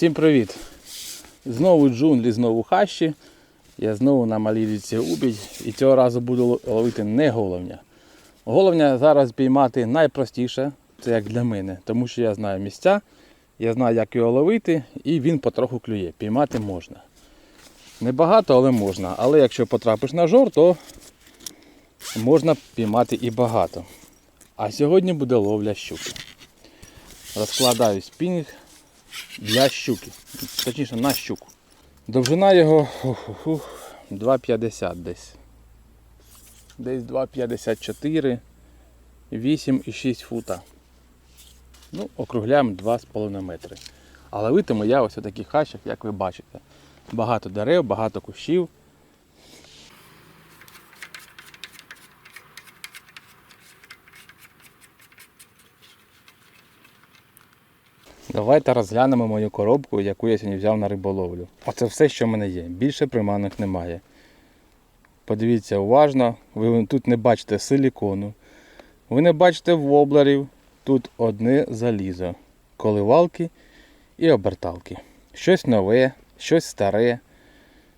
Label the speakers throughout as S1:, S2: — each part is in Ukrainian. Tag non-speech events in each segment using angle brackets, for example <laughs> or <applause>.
S1: Всім привіт! Знову джунглі, знову хащі. Я знову на малій річці Убідь і цього разу буду ловити не головня. Головня зараз піймати найпростіше, це як для мене, тому що я знаю місця, я знаю, як його ловити, і він потроху клює. Піймати можна. Небагато, але можна. Але якщо потрапиш на жор, то можна піймати і багато. А сьогодні буде ловля щуки. Розкладаю спінінг для щуки. Точніше на щуку. Довжина його 2,50 десь. Десь 2,54, 8,6 фута. Ну, округляємо 2,5 метри. А ловитиму я ось у таких хащах, як ви бачите. Багато дерев, багато кущів. Давайте розглянемо мою коробку, яку я сьогодні взяв на риболовлю. Оце все, що в мене є. Більше приманок немає. Подивіться уважно, ви тут не бачите силікону. Ви не бачите воблерів. Тут одне залізо. Коливалки і оберталки. Щось нове, щось старе,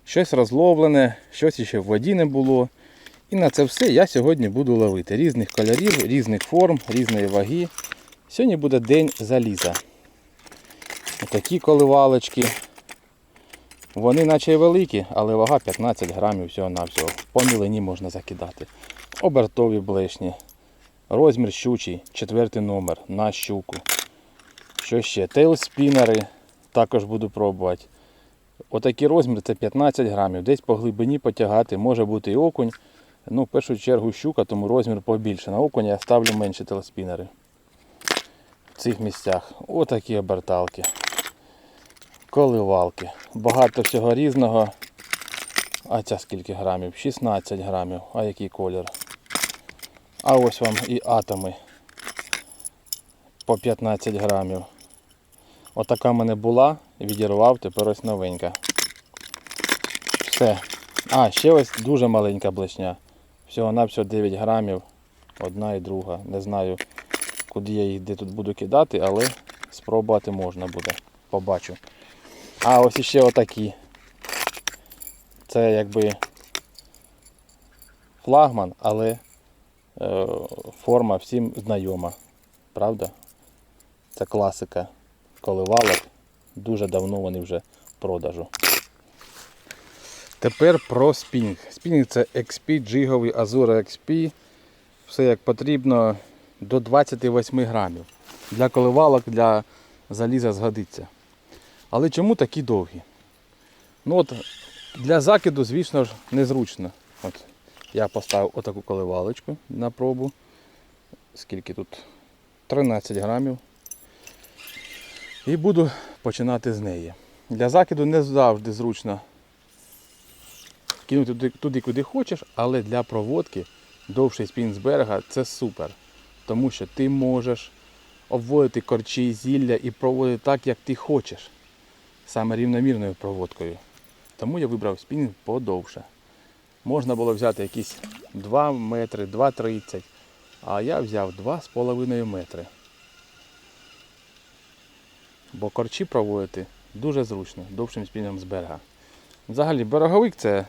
S1: щось розловлене, щось ще в воді не було. І на це все я сьогодні буду ловити. Різних кольорів, різних форм, різної ваги. Сьогодні буде день заліза. Отакі коливалочки. Вони наче й великі, але вага 15 грамів всього-навсього. По мілині можна закидати. Обертові блешні. Розмір щучий, четвертий номер на щуку. Що ще? Тейлспінери також буду пробувати. Отакий розмір це 15 грамів. Десь по глибині потягати може бути і окунь. Ну, в першу чергу щука, тому розмір побільше. На окуня я ставлю менші телеспінери. В цих місцях. Отакі оберталки. Коливалки. Багато всього різного. А ця скільки грамів? 16 грамів. А який колір? А ось вам і атоми по 15 грамів. Отака в мене була, відірвав, тепер ось новенька. Все. А, ще ось дуже маленька блешня. Всього-навсього 9 грамів. Одна і друга. Не знаю, куди я їх де тут буду кидати, але спробувати можна буде. Побачу. А ось іще отакі. Це якби флагман, але е, форма всім знайома. Правда? Це класика коливалок. Дуже давно вони вже в продажу. Тепер про спінінг. Спінінг це XP, джиговий Azura XP. Все як потрібно до 28 грамів. Для коливалок, для заліза згодиться. Але чому такі довгі? Ну от Для закиду, звісно ж, незручно. От Я поставив отаку коливалочку на пробу. Скільки тут? 13 грамів. І буду починати з неї. Для закиду не завжди зручно кинути туди, туди куди хочеш, але для проводки довший спін з берега це супер. Тому що ти можеш обводити корчі, зілля і проводити так, як ти хочеш. Саме рівномірною проводкою. Тому я вибрав спінінг подовше. Можна було взяти якісь 2 метри, 2,30, а я взяв 2,5 метри. Бо корчі проводити дуже зручно, довшим спінінгом з берега. Взагалі береговик це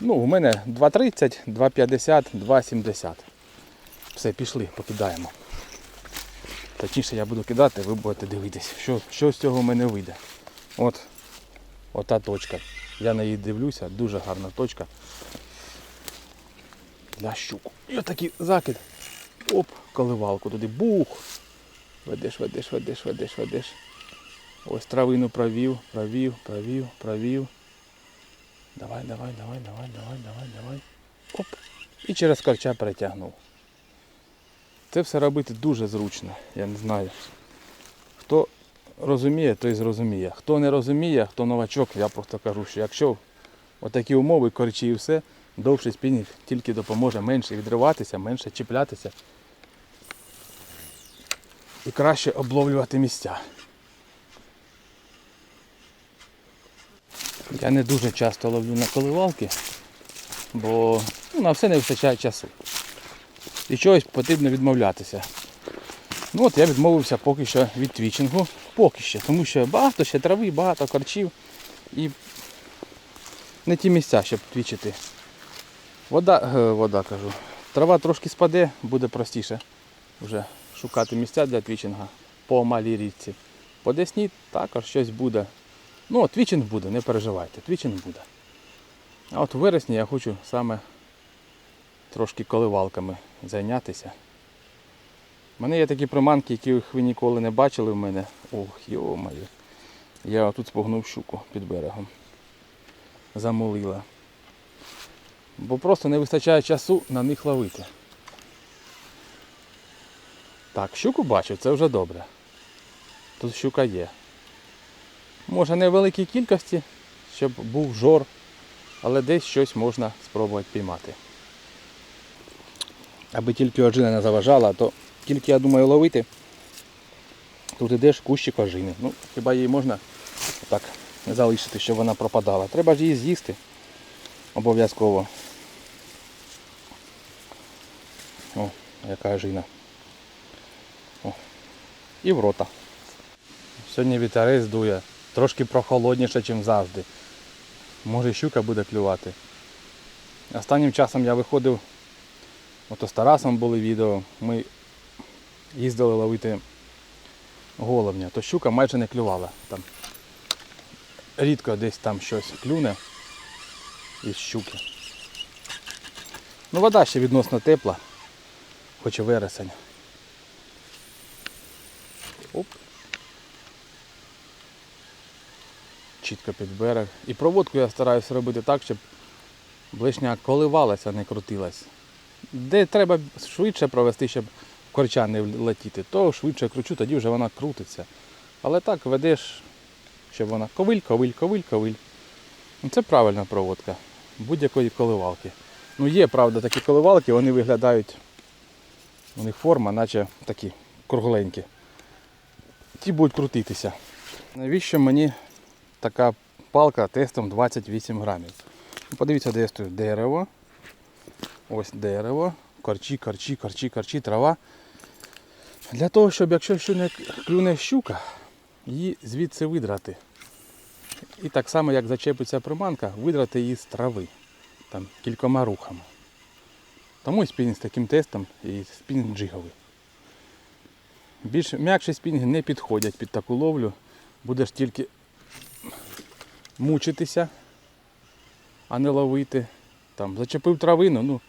S1: ну, у мене 2,30, 2,50, 2,70. Все, пішли, покидаємо. Точніше я буду кидати, ви будете дивитись, що, що з цього в мене вийде. От, ота точка. Я на її дивлюся, дуже гарна точка. Для щуку. І отакий закид. Оп, коливалку туди. Бух. Ведеш, ведеш, ведеш, ведеш, ведеш. Ось травину провів, провів, провів, провів. Давай, давай, давай, давай, давай, давай, давай. Оп. І через корча перетягнув. Це все робити дуже зручно, я не знаю. Розуміє, той зрозуміє. Хто не розуміє, хто новачок, я просто кажу, що якщо отакі умови, корчі і все, довший спінінг тільки допоможе менше відриватися, менше чіплятися і краще обловлювати місця. Я не дуже часто ловлю на коливалки, бо ну, на все не вистачає часу. І чогось потрібно відмовлятися. Ну от я відмовився поки що від твічингу. Поки що, тому що багато ще трави, багато корчів і не ті місця, щоб твічити. Вода, е, вода кажу. Трава трошки спаде, буде простіше вже шукати місця для твічинга по малій річці. По Десні також щось буде. Ну, твічинг буде, не переживайте, твічинг буде. А от у вересні я хочу саме трошки коливалками зайнятися. У мене є такі приманки, яких ви ніколи не бачили в мене. Ох, йо-моє. Я тут спогнув щуку під берегом. Замолила. Бо просто не вистачає часу на них ловити. Так, щуку бачу, це вже добре. Тут щука є. Може не в великій кількості, щоб був жор, але десь щось можна спробувати піймати. Аби тільки ожина не заважала, то тільки я думаю ловити. Тут ідеш кущик ожини. Ну, хіба її можна так залишити, щоб вона пропадала. Треба ж її з'їсти обов'язково. О, яка ожина. О. І в рота. Сьогодні вітерець дує. Трошки прохолодніше, ніж завжди. Може щука буде клювати. Останнім часом я виходив, ото з Тарасом були відео, ми їздили ловити головня, то щука майже не клювала. Там рідко десь там щось клюне із щуки. Ну вода ще відносно тепла, хоч і вересень. Оп. Чітко під берег. І проводку я стараюся робити так, щоб блишня коливалася, а не крутилась. Де треба швидше провести, щоб корча не летіти, то швидше кручу, тоді вже вона крутиться. Але так ведеш, щоб вона ковиль, ковиль, ковиль, ковиль. Ну, Це правильна проводка будь-якої коливалки. Ну є, правда, такі коливалки, вони виглядають, у них форма, наче такі кругленькі. Ті будуть крутитися. Навіщо мені така палка тестом 28 грамів? Ну, Подивіться, де я стою. Дерево. Ось дерево. Корчі, корчі, корчі, корчі, трава. Для того, щоб якщо щось клюне щука, її звідси видрати. І так само, як зачепиться приманка, видрати її з трави. Там кількома рухами. Тому і спінінг з таким тестом і спінінг джиговий. Більш м'якші спінги не підходять під таку ловлю. Будеш тільки мучитися, а не ловити. Там зачепив травину, ну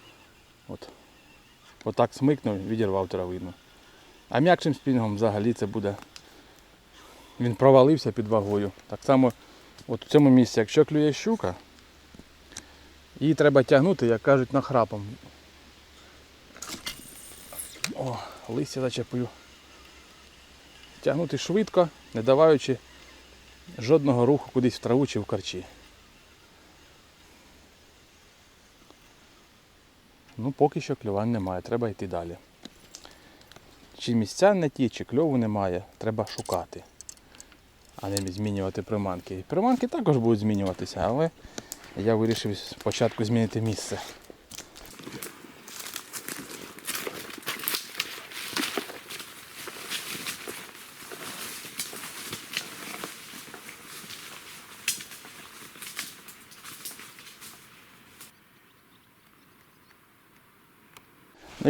S1: от, отак смикнув, відірвав травину. А м'якшим спінгом взагалі це буде. Він провалився під вагою. Так само от в цьому місці, якщо клює щука, її треба тягнути, як кажуть, нахрапом. О, листя зачепив. Тягнути швидко, не даваючи жодного руху кудись в траву чи в корчі. Ну, поки що клювань немає, треба йти далі. Чи місця не ті, чи кльову немає, треба шукати, а не змінювати приманки. Приманки також будуть змінюватися, але я вирішив спочатку змінити місце.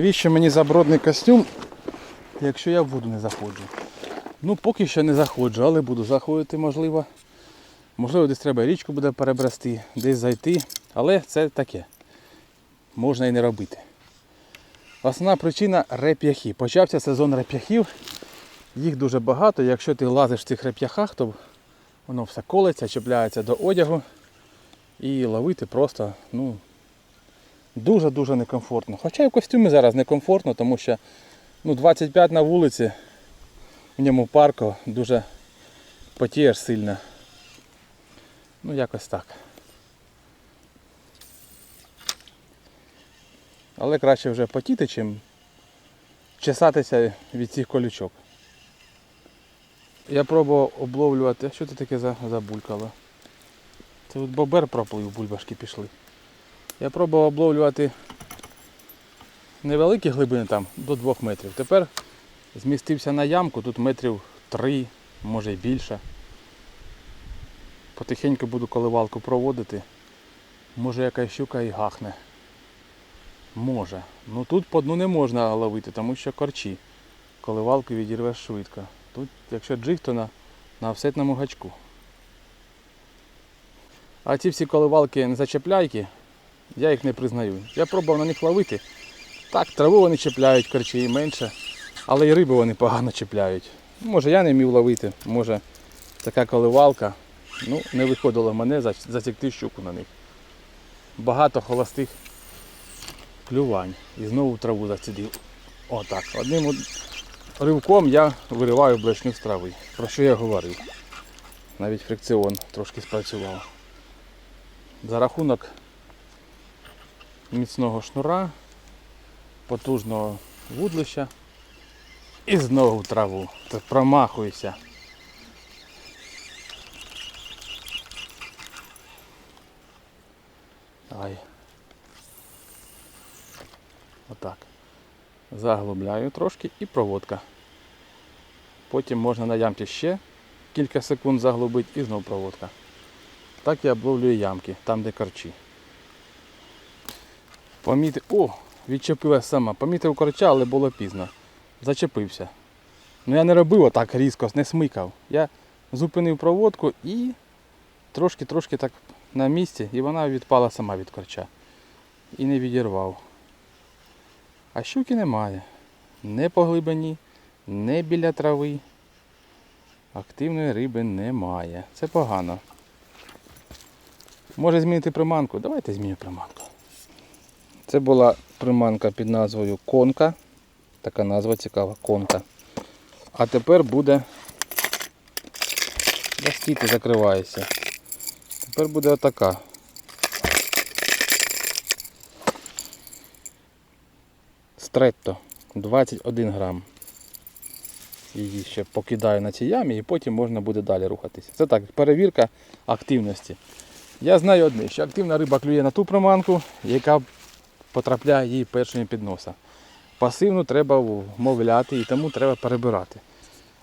S1: Навіщо мені забродний костюм, якщо я в воду не заходжу? Ну, поки що не заходжу, але буду заходити, можливо. Можливо, десь треба річку буде перебрести, десь зайти. Але це таке. Можна і не робити. Основна причина реп'яхи. Почався сезон реп'яхів. Їх дуже багато. Якщо ти лазиш в цих реп'яхах, то воно все колеться, чіпляється до одягу. І ловити просто, ну, дуже-дуже некомфортно. Хоча і в костюмі зараз некомфортно, тому що ну, 25 на вулиці, в ньому парко, дуже потієш сильно. Ну якось так. Але краще вже потіти, чим чесатися від цих колючок. Я пробував обловлювати. Що це таке за, забулькало? Це от бобер проплив, бульбашки пішли. Я пробував обловлювати невеликі глибини там до 2 метрів. Тепер змістився на ямку, тут метрів 3, може й більше. Потихеньку буду коливалку проводити. Може якась щука і гахне. Може. Ну тут по дну не можна ловити, тому що корчі. Коливалку відірвеш швидко. Тут, якщо джиг, то на, на офсетному гачку. А ці всі коливалки не зачепляйки, я їх не признаю. Я пробував на них ловити. Так, траву вони чіпляють, корчі і менше. Але і риби вони погано чіпляють. Може я не вмів ловити, може така коливалка. Ну, не виходило мене засікти щуку на них. Багато холостих клювань. І знову траву зацідив. Отак. Одним ривком я вириваю блешню з трави. Про що я говорив? Навіть фрикціон трошки спрацював. За рахунок міцного шнура, потужного вудлища і знову в траву. Так промахуюся. Ай. Отак. Заглубляю трошки і проводка. Потім можна на ямці ще кілька секунд заглубити і знову проводка. Так я обловлюю ямки, там де корчі. Помітив. О, відчепилась сама. Помітив корча, але було пізно. Зачепився. Ну я не робив отак різко, не смикав. Я зупинив проводку і трошки-трошки так на місці, і вона відпала сама від корча. І не відірвав. А щуки немає. Не по глибині, не біля трави. Активної риби немає. Це погано. Може змінити приманку? Давайте зміню приманку. Це була приманка під назвою Конка. Така назва цікава конка. А тепер буде. Да стійте, закривається. Тепер буде отака. Стретто 21 грам. Її ще покидаю на цій ямі і потім можна буде далі рухатися. Це так, перевірка активності. Я знаю одне, що активна риба клює на ту приманку, яка потрапляє їй першою під носа. Пасивну треба вмовляти і тому треба перебирати.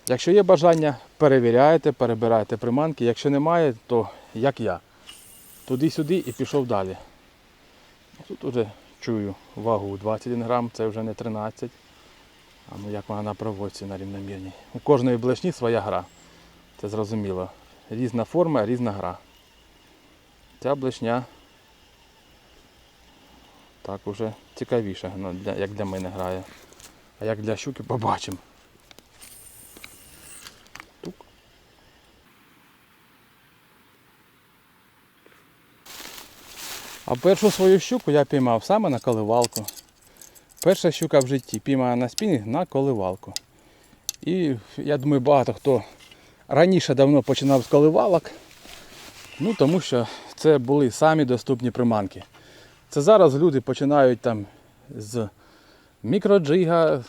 S1: Якщо є бажання, перевіряєте, перебираєте приманки. Якщо немає, то як я. Туди-сюди і пішов далі. Тут вже чую вагу 21 грам, це вже не 13. А ну як вона на проводці на рівномірній. У кожної блешні своя гра. Це зрозуміло. Різна форма, різна гра. Ця блешня так уже цікавіше, ну, для, як для мене грає. А як для щуки побачимо. А першу свою щуку я піймав саме на коливалку. Перша щука в житті піймана на спінінг на коливалку. І я думаю, багато хто раніше давно починав з коливалок. Ну тому що це були самі доступні приманки. Це зараз люди починають там з мікроджига,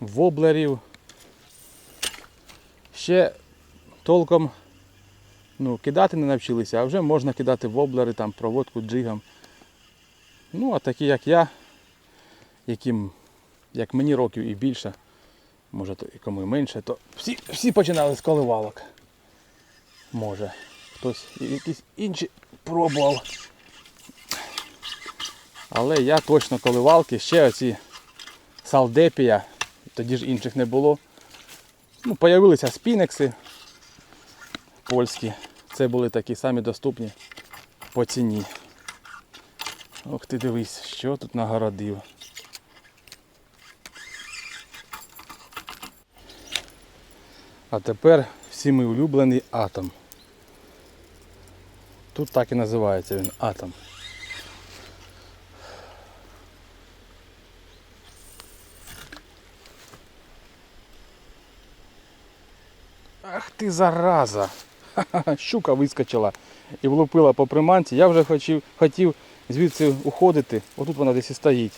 S1: воблерів. Ще толком ну, кидати не навчилися, а вже можна кидати воблери, там, проводку джигом. Ну, а такі як я, яким, як мені років і більше, може то і кому і менше, то всі, всі починали з коливалок. Може. Хтось якісь інші пробував. Але я точно коливалки, ще оці салдепія, тоді ж інших не було. Ну, Появилися спінекси польські. Це були такі самі доступні по ціні. Ох ти дивись, що тут нагородив. А тепер всіми улюблений атом. Тут так і називається він атом. Ти зараза! <laughs> Щука вискочила і влупила по приманці. Я вже хотів, хотів звідси уходити. Отут вона десь і стоїть.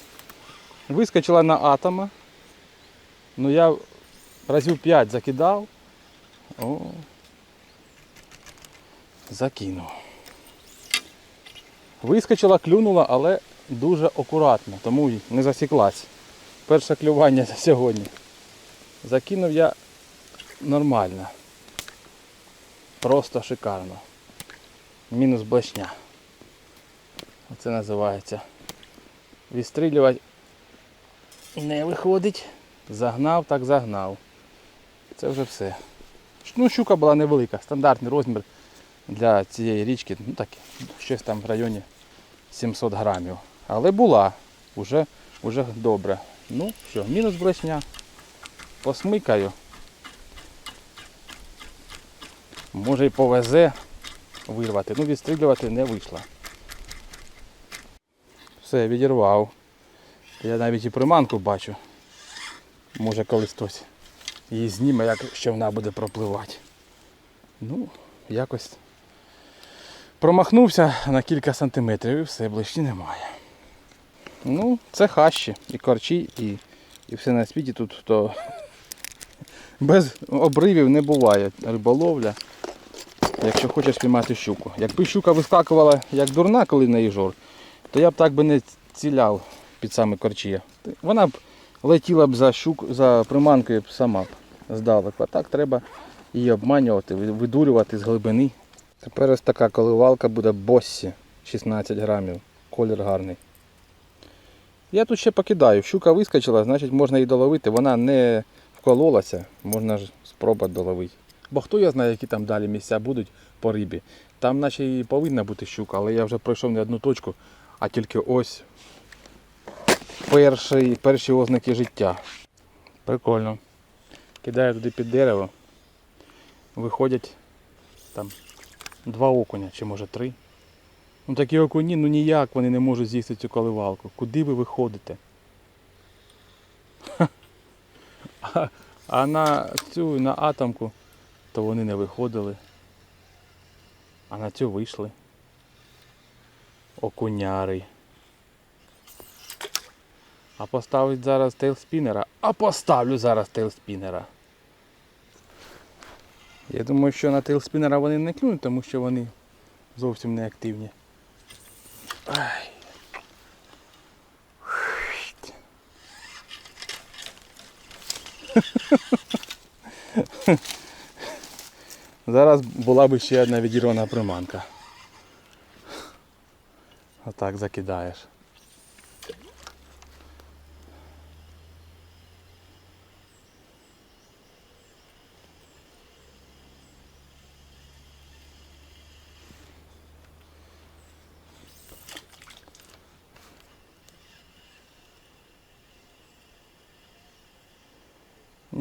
S1: Вискочила на атома. Ну я разів 5 закидав. О, закинув. Вискочила, клюнула, але дуже акуратно, тому й не засіклась. Перше клювання <laughs> за сьогодні. Закинув я нормально. Просто шикарно. Мінус блешня. Оце називається. Відстрілювати не виходить. Загнав, так загнав. Це вже все. Ну, щука була невелика, стандартний розмір для цієї річки, ну так, щось там в районі 700 грамів. Але була, уже, уже добре. Ну, що, мінус блесня. Посмикаю. Може й повезе вирвати. Ну, відстрілювати не вийшло. Все, відірвав. Я навіть і приманку бачу. Може колись хтось її зніме, якщо вона буде пропливати. Ну, якось промахнувся на кілька сантиметрів і все, ближчі немає. Ну, це хащі, і корчі, і, і все на світі тут то без обривів не буває риболовля. Якщо хочеш піймати щуку. Якби щука вискакувала як дурна, коли на жор, то я б так би не ціляв під саме корчі. Вона б летіла б за щук, за приманкою сама б здалеку. А так треба її обманювати, видурювати з глибини. Тепер ось така коливалка буде боссі 16 грамів. Колір гарний. Я тут ще покидаю. Щука вискочила, значить можна її доловити. Вона не вкололася, можна ж спробувати доловити. Бо хто я знає, які там далі місця будуть по рибі. Там наче і повинна бути щука, але я вже пройшов не одну точку, а тільки ось перші, перші ознаки життя. Прикольно. Кидаю туди під дерево. Виходять там два окуня, чи може три. Ну такі окуні, ну ніяк вони не можуть з'їсти цю коливалку. Куди ви виходите? Ха. <laughs> А, на цю на атомку то вони не виходили. А на цю вийшли. Окуняри. А поставить зараз тейлспінера. А поставлю зараз тейлспінера. Я думаю, що на тейлспінера вони не клюнуть, тому що вони зовсім не активні. Ай. Зараз була б ще одна відірвана приманка. Отак закидаєш.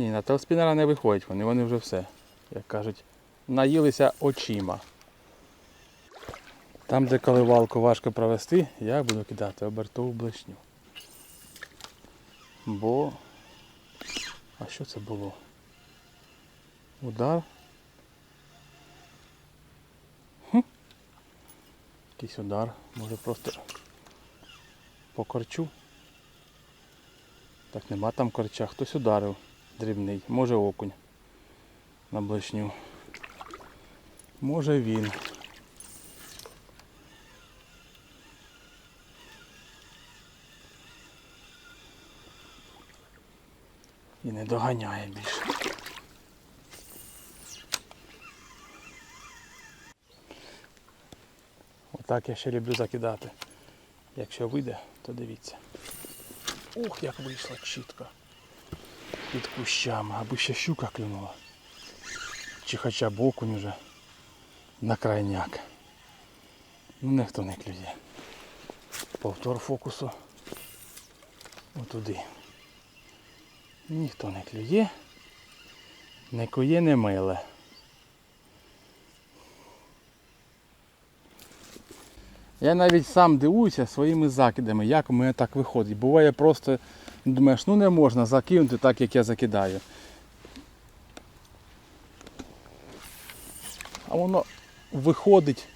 S1: Ні, на телспінера не виходять вони, вони вже все, як кажуть, наїлися очима. Там, де коливалку важко провести, я буду кидати обертову блешню. Бо... А що це було? Удар. Хм. Якийсь удар. Може просто по корчу. Так нема там корча, хтось ударив дрібний, може окунь на блешню. Може він. І не доганяє більше. Отак я ще люблю закидати. Якщо вийде, то дивіться. Ух, як вийшло чітко під кущами, аби ще щука клюнула. Чи хоча б окунь уже на крайняк. Ну ніхто не клює. Повтор фокусу. Отуди. Ніхто не клює. Не кує, не миле. Я навіть сам дивуюся своїми закидами, як у мене так виходить. Буває просто думаєш, ну не можна закинути так, як я закидаю. А воно виходить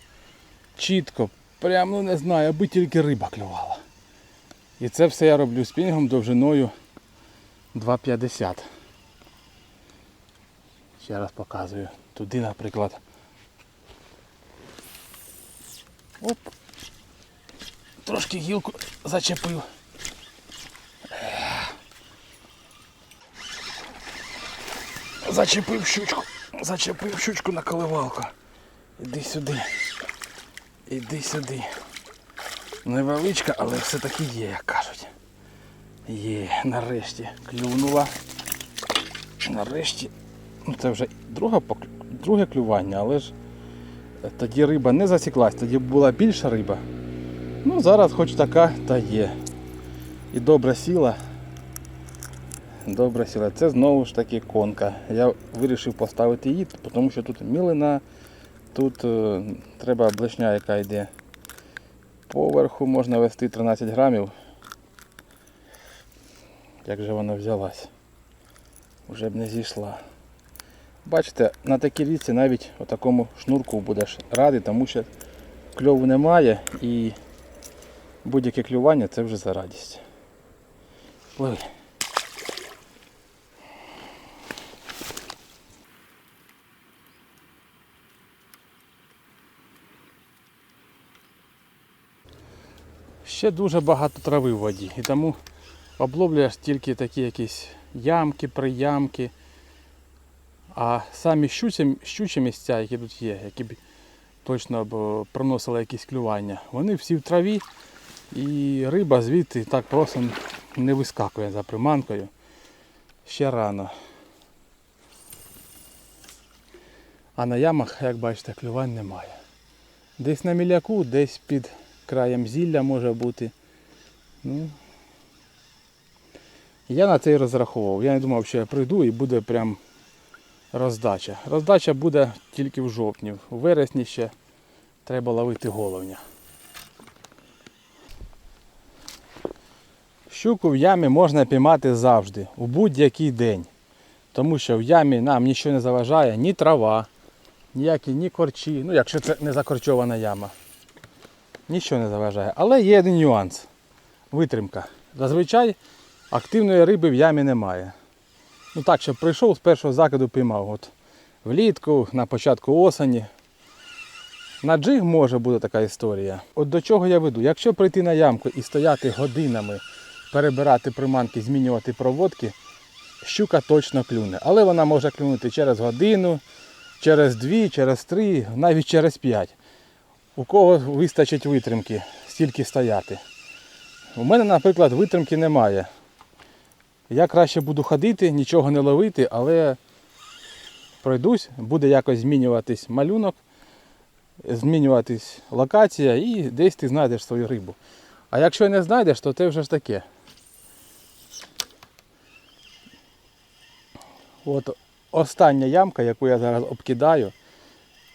S1: чітко, прям ну не знаю, аби тільки риба клювала. І це все я роблю спінгом довжиною 2,50. Ще раз показую. Туди, наприклад. Оп. Трошки гілку зачепив. Зачепив щучку. Зачепив щучку на коливалку. Іди сюди. Іди сюди. Невеличка, але все-таки є, як кажуть. Є, нарешті клюнула. Нарешті. Ну це вже друга, друге клювання, але ж тоді риба не засіклась, тоді була більша риба. Ну зараз хоч така та є. І добре сіла. Добре сіла. Це знову ж таки конка. Я вирішив поставити її, тому що тут мілина, тут е, треба блешня, яка йде. Поверху можна вести 13 грамів. Як же вона взялась? Вже б не зійшла. Бачите, на такій річці навіть такому шнурку будеш радий, тому що кльову немає і будь-яке клювання це вже за радість. Пливи. Ще дуже багато трави в воді, і тому обловлюєш тільки такі якісь ямки, приямки. А самі щучі, щучі місця, які тут є, які б точно б приносили якісь клювання, вони всі в траві і риба звідти так просто не вискакує за приманкою. Ще рано. А на ямах, як бачите, клювань немає. Десь на міляку, десь під краєм зілля може бути. Ну, я на це і розраховував. Я не думав, що я прийду і буде прям роздача. Роздача буде тільки в жовтні. В вересні ще треба ловити головня. Щуку в ямі можна піймати завжди, у будь-який день. Тому що в ямі нам нічого не заважає, ні трава, ніякі ні корчі, ну якщо це не закорчована яма. Нічого не заважає. Але є один нюанс. Витримка. Зазвичай активної риби в ямі немає. Ну так, щоб прийшов з першого закиду піймав. От влітку, на початку осені. На джиг може бути така історія. От до чого я веду? Якщо прийти на ямку і стояти годинами, перебирати приманки, змінювати проводки, щука точно клюне. Але вона може клюнути через годину, через дві, через три, навіть через п'ять. У кого вистачить витримки, стільки стояти. У мене, наприклад, витримки немає. Я краще буду ходити, нічого не ловити, але пройдусь, буде якось змінюватись малюнок, змінюватись локація і десь ти знайдеш свою рибу. А якщо не знайдеш, то це вже ж таке. От остання ямка, яку я зараз обкидаю,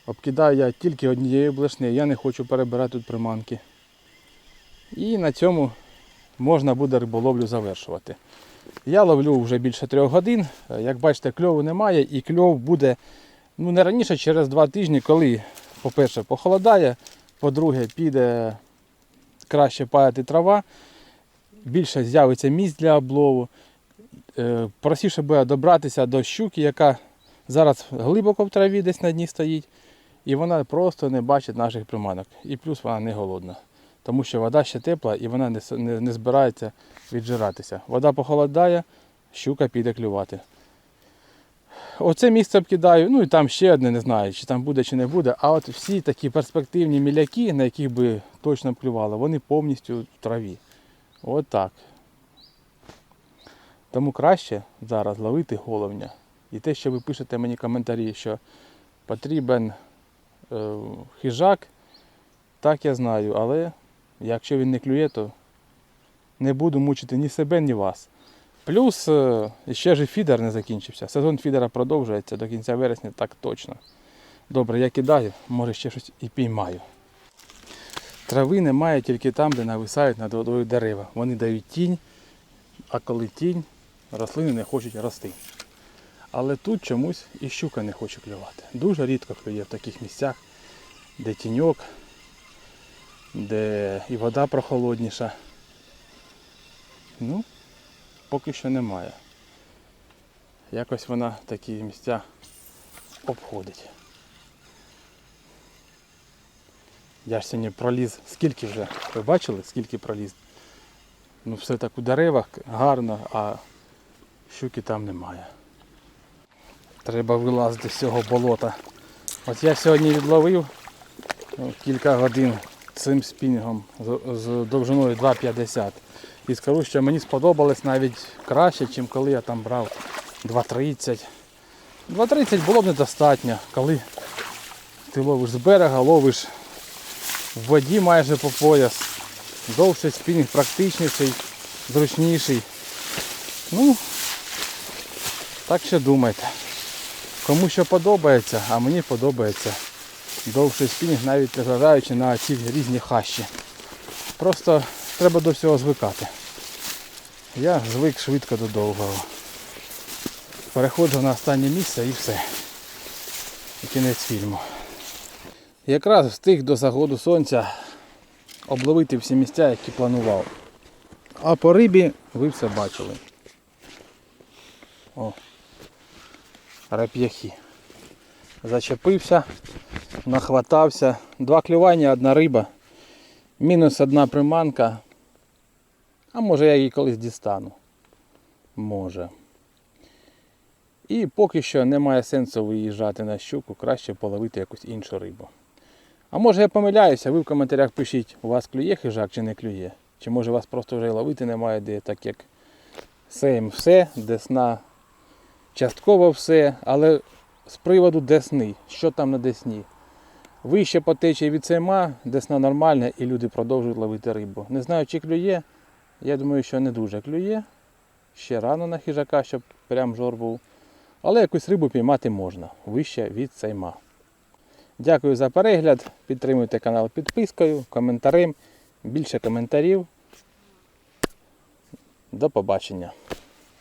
S1: обкидаю я тільки однією блешнею, я не хочу перебирати тут приманки. І на цьому можна буде риболовлю завершувати. Я ловлю вже більше трьох годин. Як бачите, кльову немає і кльов буде ну, не раніше через два тижні, коли, по-перше, похолодає, по-друге, піде краще паяти трава, більше з'явиться місць для облову. Е, Простіше буде добратися до щуки, яка зараз глибоко в траві десь на дні стоїть, і вона просто не бачить наших приманок. І плюс вона не голодна. Тому що вода ще тепла і вона не, не, не збирається віджиратися. Вода похолодає, щука піде клювати. Оце місце обкидаю, ну і там ще одне, не знаю, чи там буде, чи не буде. А от всі такі перспективні міляки, на яких би точно б клювало, вони повністю в траві. От так. Тому краще зараз ловити головня. І те, що ви пишете мені коментарі, що потрібен е, хижак, так я знаю, але якщо він не клює, то не буду мучити ні себе, ні вас. Плюс е, ще ж фідер не закінчився. Сезон фідера продовжується до кінця вересня, так точно. Добре, я кидаю, може ще щось і піймаю. Трави немає тільки там, де нависають над водою дерева. Вони дають тінь, а коли тінь, рослини не хочуть рости. Але тут чомусь і щука не хоче клювати. Дуже рідко клює в таких місцях, де тіньок, де і вода прохолодніша. Ну, поки що немає. Якось вона такі місця обходить. Я ж сьогодні проліз, скільки вже, ви бачили, скільки проліз? Ну все так у деревах гарно, а щуки там немає. Треба вилазити з цього болота. От я сьогодні відловив ну, кілька годин цим спінгом з, довжиною 2,50. І скажу, що мені сподобалось навіть краще, ніж коли я там брав 2,30. 2,30 було б недостатньо, коли ти ловиш з берега, ловиш в воді майже по пояс. Довший спінінг практичніший, зручніший. Ну, так ще думайте. Кому що подобається, а мені подобається довший спінінг, навіть незважаючи на ці різні хащі. Просто треба до всього звикати. Я звик швидко до довгого. Переходжу на останнє місце і все. І кінець фільму. Якраз встиг до заходу сонця обловити всі місця, які планував. А по рибі ви все бачили. О, реп'яхи. Зачепився, нахватався. Два клювання, одна риба. Мінус одна приманка. А може я її колись дістану. Може. І поки що немає сенсу виїжджати на щуку, краще половити якусь іншу рибу. А може я помиляюся, ви в коментарях пишіть, у вас клює хижак чи не клює. Чи може вас просто вже ловити немає де, так як сейм все, десна частково все, але з приводу десни, що там на десні. Вище по течії від сейма, десна нормальна і люди продовжують ловити рибу. Не знаю, чи клює. Я думаю, що не дуже клює. Ще рано на хижака, щоб прям жор був. Але якусь рибу піймати можна вище від сейма. Дякую за перегляд. Підтримуйте канал підпискою, коментарем. Більше коментарів. До побачення.